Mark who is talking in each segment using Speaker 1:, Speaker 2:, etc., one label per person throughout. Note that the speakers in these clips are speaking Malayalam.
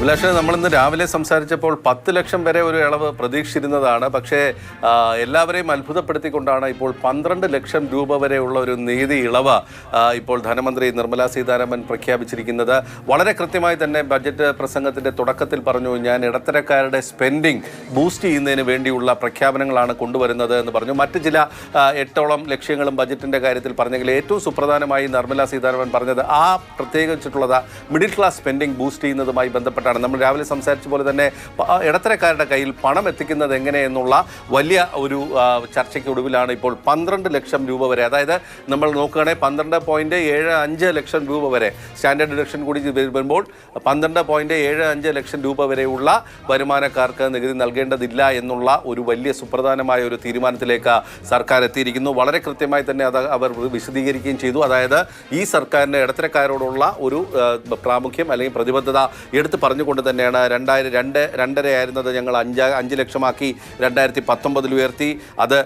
Speaker 1: അഭിലാഷ് നമ്മൾ ഇന്ന് രാവിലെ സംസാരിച്ചപ്പോൾ പത്ത് ലക്ഷം വരെ ഒരു ഇളവ് പ്രതീക്ഷിച്ചിരുന്നതാണ്. പക്ഷേ എല്ലാവരെയും അത്ഭുതപ്പെടുത്തിക്കൊണ്ടാണ് ഇപ്പോൾ പന്ത്രണ്ട് ലക്ഷം രൂപ വരെയുള്ള ഒരു നികുതി ഇളവ് ഇപ്പോൾ ധനമന്ത്രി നിർമ്മലാ സീതാരാമൻ പ്രഖ്യാപിച്ചിരിക്കുന്നത്. വളരെ കൃത്യമായി തന്നെ ബജറ്റ് പ്രസംഗത്തിന്റെ തുടക്കത്തിൽ പറഞ്ഞു ഞാൻ ഇടത്തരക്കാരുടെ സ്പെൻഡിങ് ബൂസ്റ്റ് ചെയ്യുന്നതിന് വേണ്ടിയുള്ള പ്രഖ്യാപനങ്ങളാണ് കൊണ്ടുവരുന്നത് എന്ന് പറഞ്ഞു. മറ്റ് ചില എട്ടോളം ലക്ഷ്യങ്ങളും ബജറ്റിന്റെ കാര്യത്തിൽ പറഞ്ഞെങ്കിൽ ഏറ്റവും സുപ്രധാനമായി നിർമ്മലാ സീതാരാമൻ പറഞ്ഞത് ആ പ്രത്യേകിച്ചിട്ടുള്ളത് മിഡിൽ ക്ലാസ് സ്പെൻഡിങ് ബൂസ്റ്റ് ചെയ്യുന്നതുമായി ബന്ധപ്പെട്ടാണ് നമ്മൾ രാവിലെ സംസാരിച്ച പോലെ തന്നെ ഇടത്തരക്കാരുടെ കയ്യിൽ പണം എത്തിക്കുന്നത് എങ്ങനെയെന്നുള്ള വലിയ ഒരു ചർച്ചയ്ക്ക് ഒടുവിലാണ് ഇപ്പോൾ പന്ത്രണ്ട് ലക്ഷം രൂപ വരെ. അതായത് നമ്മൾ നോക്കുകയാണെങ്കിൽ പന്ത്രണ്ട് പോയിന്റ് ഏഴ് അഞ്ച് ലക്ഷം രൂപ വരെ. സ്റ്റാൻഡേർഡ് ഡിഡക്ഷൻ കൂടി വരുമ്പോൾ പന്ത്രണ്ട് പോയിന്റ് ഏഴ് അഞ്ച് ലക്ഷം രൂപ വരെയുള്ള വരുമാനക്കാർക്ക് നികുതി നൽകേണ്ടതില്ല എന്നുള്ള ഒരു വലിയ സുപ്രധാനമായ ഒരു തീരുമാനത്തിലേക്ക് സർക്കാർ എത്തിയിരിക്കുന്നു. വളരെ കൃത്യമായി തന്നെ അത് അവർ വിശദീകരിക്കുകയും ചെയ്തു. അതായത് ഈ സർക്കാരിന്റെ ഇടത്തരക്കാരോടുള്ള ഒരു പ്രാമുഖ്യം അല്ലെങ്കിൽ പ്രതിബദ്ധത എടുത്ത് പറഞ്ഞുകൊണ്ട് തന്നെയാണ് രണ്ടായിരം രണ്ട് രണ്ടര ആയിരുന്നത് ഞങ്ങൾ അഞ്ച് അഞ്ച് ലക്ഷമാക്കി രണ്ടായിരത്തി പത്തൊമ്പതിൽ ഉയർത്തി. അത്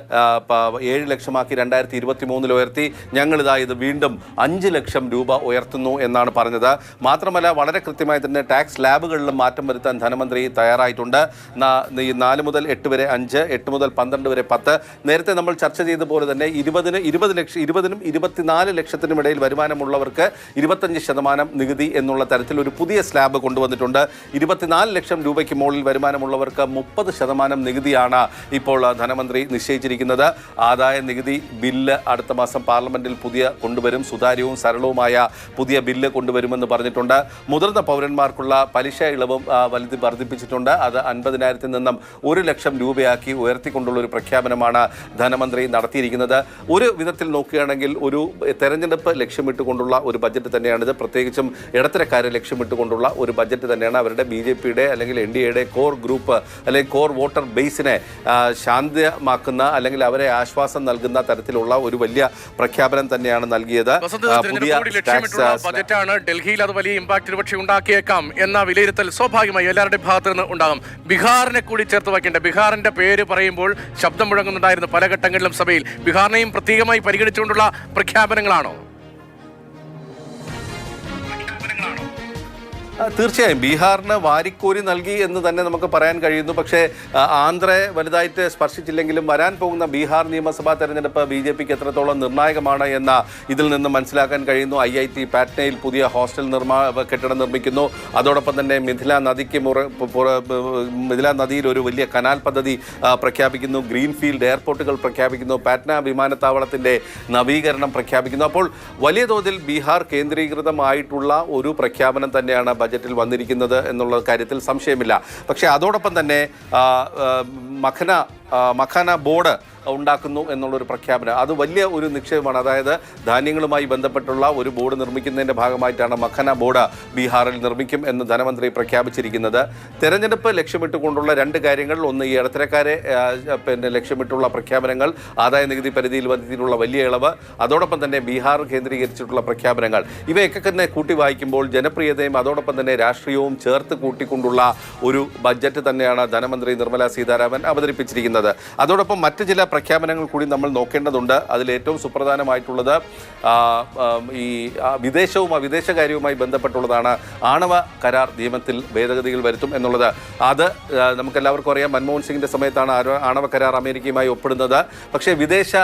Speaker 1: ഏഴ് ലക്ഷമാക്കി രണ്ടായിരത്തി ഇരുപത്തി മൂന്നിൽ ഉയർത്തി. ഞങ്ങളിതാ ഇത് വീണ്ടും അഞ്ച് ലക്ഷം രൂപ ഉയർത്തുന്നു എന്നാണ് പറഞ്ഞത്. മാത്രമല്ല വളരെ കൃത്യമായി തന്നെ ടാക്സ് ലാബുകളിലും മാറ്റം വരുത്താൻ ധനമന്ത്രി തയ്യാറായിട്ടുണ്ട്. നാല് മുതൽ എട്ട് വരെ അഞ്ച് എട്ട് മുതൽ പന്ത്രണ്ട് വരെ പത്ത്. നേരത്തെ നമ്മൾ ചർച്ച ചെയ്ത പോലെ തന്നെ ഇരുപതിന് ഇരുപത് ലക്ഷം ഇരുപതിനും ഇരുപത്തിനാല് ലക്ഷത്തിനും ഇടയിൽ വരുമാനമുള്ളവർക്ക് ഇരുപത്തഞ്ച് ശതമാനം നികുതി എന്നുള്ള തരത്തിൽ ഒരു പുതിയ സ്ലാബ് കൊണ്ടുവന്നിട്ടുണ്ട്. ഇരുപത്തിനാല് ലക്ഷം രൂപയ്ക്ക് മുകളിൽ വരുമാനമുള്ളവർക്ക് മുപ്പത് ശതമാനം നികുതിയാണ് ഇപ്പോൾ ധനമന്ത്രി നിശ്ചയിച്ചിരിക്കുന്നത്. ആദായ നികുതി ബില്ല് അടുത്ത മാസം പാർലമെന്റിൽ പുതിയ കൊണ്ടുവരും. സുതാര്യവും സരളവുമായ പുതിയ ബില്ല് കൊണ്ടുവരുമെന്ന് പറഞ്ഞിട്ടുണ്ട്. മുതിർന്ന പൗരന്മാർക്കുള്ള പലിശ ഇളവും വലുതി വർദ്ധിപ്പിച്ചിട്ടുണ്ട്. അത് അൻപതിനായിരത്തിൽ നിന്നും ഒരു ലക്ഷം രൂപയാക്കി ഉയർത്തിക്കൊണ്ടുള്ള ഒരു പ്രഖ്യാപനമാണ് ധനമന്ത്രി നടത്തിയിരിക്കുന്നത്. ഒരു വിധത്തിൽ നോക്കുകയാണെങ്കിൽ ഒരു തെരഞ്ഞെടുപ്പ് ലക്ഷ്യമിട്ടുകൊണ്ടുള്ള ഒരു ബജറ്റ് തന്നെയാണിത്. പ്രത്യേകിച്ചും ഇടത്തരക്കാരെ ലക്ഷ്യമിട്ടുകൊണ്ടുള്ള ഒരു ബജറ്റ് തന്നെയാണ് അവരുടെ ബി ജെ പിയുടെ അല്ലെങ്കിൽ എൻ ഡി എയുടെ കോർ ഗ്രൂപ്പ് അല്ലെങ്കിൽ കോർ വോട്ടർ ബേസിനെ ശാന്തമാക്കുന്ന അല്ലെങ്കിൽ അവരെ ആശ്വാസം നൽകുന്ന തരത്തിലുള്ള ഒരു വലിയ പ്രഖ്യാപനം തന്നെയാണ് നൽകിയത്. പുതിയ
Speaker 2: ബജറ്റാണ് ഡൽഹിയിൽ അത് വലിയ ഇമ്പാക്ട് പക്ഷേ ഉണ്ടാക്കിയേക്കാം എന്ന വിലയിരുത്തൽ സ്വാഭാവികമായി എല്ലാവരുടെയും ഭാഗത്തു നിന്ന് ഉണ്ടാകും. ബീഹാറിനെ കൂടി ചേർത്ത് വയ്ക്കേണ്ട ബീഹാറിന്റെ പേര് പറയുമ്പോൾ ശബ്ദം മുഴങ്ങുന്നുണ്ടായിരുന്നു പല ഘട്ടങ്ങളിലും സഭയിൽ. ബീഹാറിനെയും പ്രത്യേകമായി പരിഗണിച്ചുകൊണ്ടുള്ള പ്രഖ്യാപനങ്ങളാണോ?
Speaker 1: തീർച്ചയായും. ബീഹാറിന് വാരിക്കോരി നൽകി എന്ന് തന്നെ നമുക്ക് പറയാൻ കഴിയുന്നു. പക്ഷേ ആന്ധ്രയെ വലുതായിട്ട് സ്പർശിച്ചില്ലെങ്കിലും വരാൻ പോകുന്ന ബീഹാർ നിയമസഭാ തെരഞ്ഞെടുപ്പ് ബി ജെ പിക്ക് എത്രത്തോളം നിർണായകമാണ് എന്ന ഇതിൽ നിന്ന് മനസ്സിലാക്കാൻ കഴിയുന്നു. ഐ ഐ ടി പാറ്റ്നയിൽ പുതിയ ഹോസ്റ്റൽ നിർമ്മാ കെട്ടിടം നിർമ്മിക്കുന്നു. അതോടൊപ്പം തന്നെ മിഥില നദിക്ക് മുറ മിഥില നദിയിൽ ഒരു വലിയ കനാൽ പദ്ധതി പ്രഖ്യാപിക്കുന്നു. ഗ്രീൻഫീൽഡ് എയർപോർട്ടുകൾ പ്രഖ്യാപിക്കുന്നു. പാറ്റ്ന വിമാനത്താവളത്തിന്റെ നവീകരണം പ്രഖ്യാപിക്കുന്നു. അപ്പോൾ വലിയ തോതിൽ ബീഹാർ കേന്ദ്രീകൃതമായിട്ടുള്ള ഒരു പ്രഖ്യാപനം തന്നെയാണ് ബജറ്റിൽ വന്നിരിക്കുന്നത് എന്നുള്ള കാര്യത്തിൽ സംശയമില്ല. പക്ഷേ അതോടൊപ്പം തന്നെ മഖന മഖാന ബോർഡ് ഉണ്ടാക്കുന്നു എന്നുള്ളൊരു പ്രഖ്യാപനം. അത് വലിയ ഒരു നിക്ഷേപമാണ്. അതായത് ധാന്യങ്ങളുമായി ബന്ധപ്പെട്ടുള്ള ഒരു ബോർഡ് നിർമ്മിക്കുന്നതിന്റെ ഭാഗമായിട്ടാണ് മഖന ബോർഡ് ബീഹാറിൽ നിർമ്മിക്കും എന്ന് ധനമന്ത്രി പ്രഖ്യാപിച്ചിരിക്കുന്നത്. തെരഞ്ഞെടുപ്പ് ലക്ഷ്യമിട്ടുകൊണ്ടുള്ള രണ്ട് കാര്യങ്ങൾ. ഒന്ന് ഈ ഇടത്തരക്കാരെ പിന്നെ ലക്ഷ്യമിട്ടുള്ള പ്രഖ്യാപനങ്ങൾ ആദായ നികുതി പരിധിയിൽ വന്നതിനുള്ള വലിയ ഇളവ് അതോടൊപ്പം തന്നെ ബീഹാർ കേന്ദ്രീകരിച്ചിട്ടുള്ള പ്രഖ്യാപനങ്ങൾ. ഇവയൊക്കെ തന്നെ കൂട്ടി വായിക്കുമ്പോൾ ജനപ്രിയതയും അതോടൊപ്പം തന്നെ രാഷ്ട്രീയവും ചേർത്ത് കൂട്ടിക്കൊണ്ടുള്ള ഒരു ബജറ്റ് തന്നെയാണ് ധനമന്ത്രി നിർമ്മല സീതാരാമൻ അവതരിപ്പിച്ചിരിക്കുന്നത്. അതോടൊപ്പം മറ്റ് ചില പ്രഖ്യാപനങ്ങൾ കൂടി നമ്മൾ നോക്കേണ്ടതുണ്ട്. അതിലേറ്റവും സുപ്രധാനമായിട്ടുള്ളത് ഈ വിദേശവും വിദേശകാര്യവുമായി ബന്ധപ്പെട്ടുള്ളതാണ് ആണവ കരാർ നിയമത്തിൽ ഭേദഗതികൾ വരുത്തും എന്നുള്ളത്. അത് നമുക്കെല്ലാവർക്കും അറിയാം മൻമോഹൻ സിംഗിന്റെ സമയത്താണ് ആണവ കരാർ അമേരിക്കയുമായി ഒപ്പിടുന്നത്. പക്ഷേ വിദേശ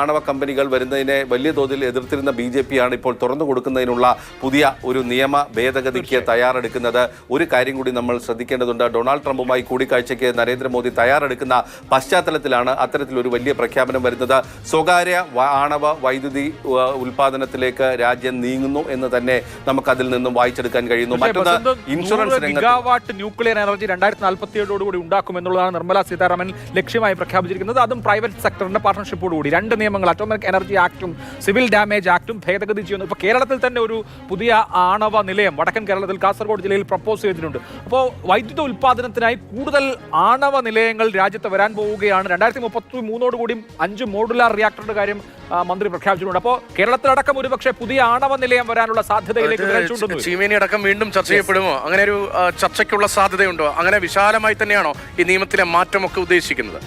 Speaker 1: ആണവ കമ്പനികൾ വരുന്നതിനെ വലിയ തോതിൽ എതിർത്തിരുന്ന ബി ജെ പിയാണ് ആണ് ഇപ്പോൾ തുറന്നു കൊടുക്കുന്നതിനുള്ള പുതിയ ഒരു നിയമ ഭേദഗതിക്ക് തയ്യാറെടുക്കുന്നത്. ഒരു കാര്യം കൂടി നമ്മൾ ശ്രദ്ധിക്കേണ്ടതുണ്ട്. ഡൊണാൾഡ് ട്രംപുമായി കൂടിക്കാഴ്ചയ്ക്ക് നരേന്ദ്രമോദി തയ്യാറെടുക്കുന്ന പശ്ചാത്തലത്തിലാണ് അത്തരത്തിലൊരു വലിയ പ്രഖ്യാപനം വരുന്നത്. സ്വകാര്യ ആണവ വൈദ്യുതി ഉൽപാദനത്തിലേക്ക് രാജ്യം നീങ്ങുന്നു എന്ന് തന്നെ നമുക്ക് അതിൽ നിന്നും വായിച്ചെടുക്കാൻ കഴിയുന്നു. മറ്റൊന്ന് ഇൻഷുറൻസ്
Speaker 3: ഗിഗാവാട്ട് ന്യൂക്ലിയർ എനർജി രണ്ടായിരത്തി നാൽപ്പത്തി ഏഴോടുകൂടി ഉണ്ടാക്കും എന്നുള്ളതാണ് നിർമ്മല സീതാരാമൻ ലക്ഷ്യമായി പ്രഖ്യാപിച്ചിരിക്കുന്നത്. അതും പ്രൈവറ്റ് സെക്ടറിന്റെ പാർട്ണർഷിപ്പോടുകൂടി രണ്ട് നിയമങ്ങൾ അറ്റോമിക് എനർജി ആക്ടും സിവിൽ ഡാമേജ് ആക്ടും ഭേദഗതി ചെയ്യുന്നു. ഇപ്പോൾ കേരളത്തിൽ തന്നെ ഒരു പുതിയ ആണവ നിലയം വടക്കൻ കേരളത്തിൽ കാസർഗോഡ് ജില്ലയിൽ പ്രപ്പോസ് ചെയ്തിട്ടുണ്ട്. അപ്പോൾ വൈദ്യുത ഉൽപാദനത്തിനായി കൂടുതൽ ആണവ നിലയങ്ങൾ രാജ്യത്ത് വരാൻ പോവുകയാണ്. രണ്ടായിരത്തി മുപ്പത്തി കൂടിയും അഞ്ച് മോഡുലാർ റിയാക്ടറുടെ കാര്യം മന്ത്രി പ്രഖ്യാപിച്ചിട്ടുണ്ട്. അപ്പോൾ കേരളത്തിലടക്കം ഒരുപക്ഷെ പുതിയ ആണവ നിലയം വരാനുള്ള സാധ്യതയിലേക്ക്
Speaker 2: ചീമേനി അടക്കം വീണ്ടും ചർച്ച ചെയ്യപ്പെടുമോ? അങ്ങനെ ഒരു ചർച്ചയ്ക്കുള്ള സാധ്യതയുണ്ടോ? അങ്ങനെ വിശാലമായി തന്നെയാണോ ഈ നിയമത്തിലെ മാറ്റമൊക്കെ ഉദ്ദേശിക്കുന്നത്?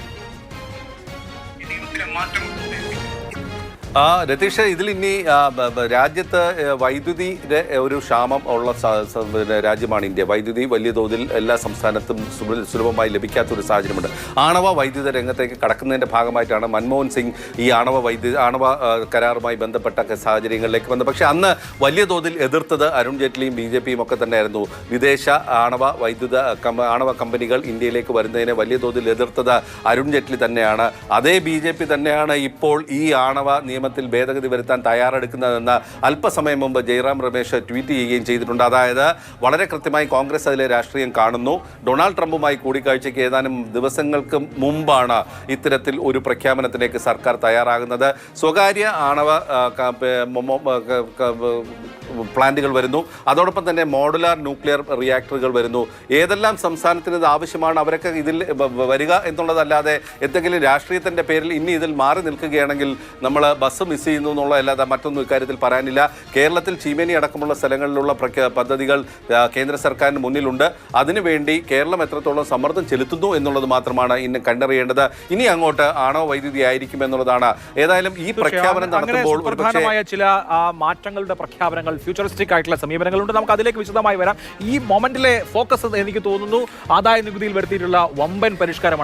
Speaker 1: ആ രതീഷ് ഇതിൽ ഇനി രാജ്യത്ത് വൈദ്യുതി ഒരു ക്ഷാമം ഉള്ള രാജ്യമാണ് ഇന്ത്യ. വൈദ്യുതി വലിയ തോതിൽ എല്ലാ സംസ്ഥാനത്തും സുലഭമായി ലഭിക്കാത്ത ഒരു സാഹചര്യമുണ്ട്. ആണവ വൈദ്യുത രംഗത്തേക്ക് കടക്കുന്നതിന്റെ ഭാഗമായിട്ടാണ് മൻമോഹൻ സിംഗ് ഈ ആണവ വൈദ്യുതി ആണവ കരാറുമായി ബന്ധപ്പെട്ട സാഹചര്യങ്ങളിലേക്ക് വന്നത്. പക്ഷേ അന്ന് വലിയ തോതിൽ എതിർത്തത് അരുൺ ജെയ്റ്റ്ലിയും ബി ജെ പിയും ഒക്കെ തന്നെയായിരുന്നു. വിദേശ ആണവ വൈദ്യുത ആണവ കമ്പനികൾ ഇന്ത്യയിലേക്ക് വരുന്നതിനെ വലിയ തോതിൽ എതിർത്തത് അരുൺ ജെയ്റ്റ്ലി തന്നെയാണ്. അതേ ബി തന്നെയാണ് ഇപ്പോൾ ഈ ആണവ നിയമത്തിൽ ഭേദഗതി വരുത്താൻ തയ്യാറെടുക്കുന്നതെന്ന് അല്പസമയം മുമ്പ് ജയറാം രമേശ് ട്വീറ്റ് ചെയ്യുകയും ചെയ്തിട്ടുണ്ട്. അതായത് വളരെ കൃത്യമായി കോൺഗ്രസ് അതിലെ രാഷ്ട്രീയം കാണുന്നു. ഡൊണാൾഡ് ട്രംപുമായി കൂടിക്കാഴ്ചയ്ക്ക് ഏതാനും ദിവസങ്ങൾക്ക് മുമ്പാണ് ഇത്തരത്തിൽ ഒരു പ്രഖ്യാപനത്തിലേക്ക് സർക്കാർ തയ്യാറാകുന്നത്. സ്വകാര്യ ആണവ പ്ലാന്റുകൾ വരുന്നു. അതോടൊപ്പം തന്നെ മോഡുലാർ ന്യൂക്ലിയർ റിയാക്ടറുകൾ വരുന്നു. ഏതെല്ലാം സംസ്ഥാനത്തിന് ഇത് ആവശ്യമാണ് അവരൊക്കെ ഇതിൽ വരിക എന്നുള്ളതല്ലാതെ എന്തെങ്കിലും രാഷ്ട്രീയത്തിന്റെ പേരിൽ ഇനി ഇതിൽ മാറി നിൽക്കുകയാണെങ്കിൽ നമ്മൾ ബസ് മിസ് ചെയ്യുന്നു എന്നുള്ളതല്ലാതെ മറ്റൊന്നും ഇക്കാര്യത്തിൽ പറയാനില്ല. കേരളത്തിൽ ചീമേനി അടക്കമുള്ള സ്ഥലങ്ങളിലുള്ള പദ്ധതികൾ കേന്ദ്ര സർക്കാരിന് മുന്നിലുണ്ട്. അതിനുവേണ്ടി കേരളം എത്രത്തോളം സമ്മർദ്ദം ചെലുത്തുന്നു എന്നുള്ളത് മാത്രമാണ് ഇന്ന് കണ്ടറിയേണ്ടത്. ഇനി അങ്ങോട്ട് ആണോ വൈദ്യുതി ആയിരിക്കും എന്നുള്ളതാണ്. ഏതായാലും ഈ പ്രഖ്യാപനം നടത്തുമ്പോൾ ഒരുപക്ഷേ
Speaker 3: ചില മാറ്റങ്ങളുടെ പ്രഖ്യാപനങ്ങൾ ഫ്യൂച്ചറിസ്റ്റിക് ആയിട്ടുള്ള സമീപനങ്ങളുണ്ട്. നമുക്ക് അതിലേക്ക് വിശദമായി വരാം. ഈ മൊമെന്റിലെ ഫോക്കസ് എനിക്ക് തോന്നുന്നു. ആദായ നികുതിയിൽ വരുത്തിയിട്ടുള്ള വമ്പൻ പരിഷ്കാരമാണ്.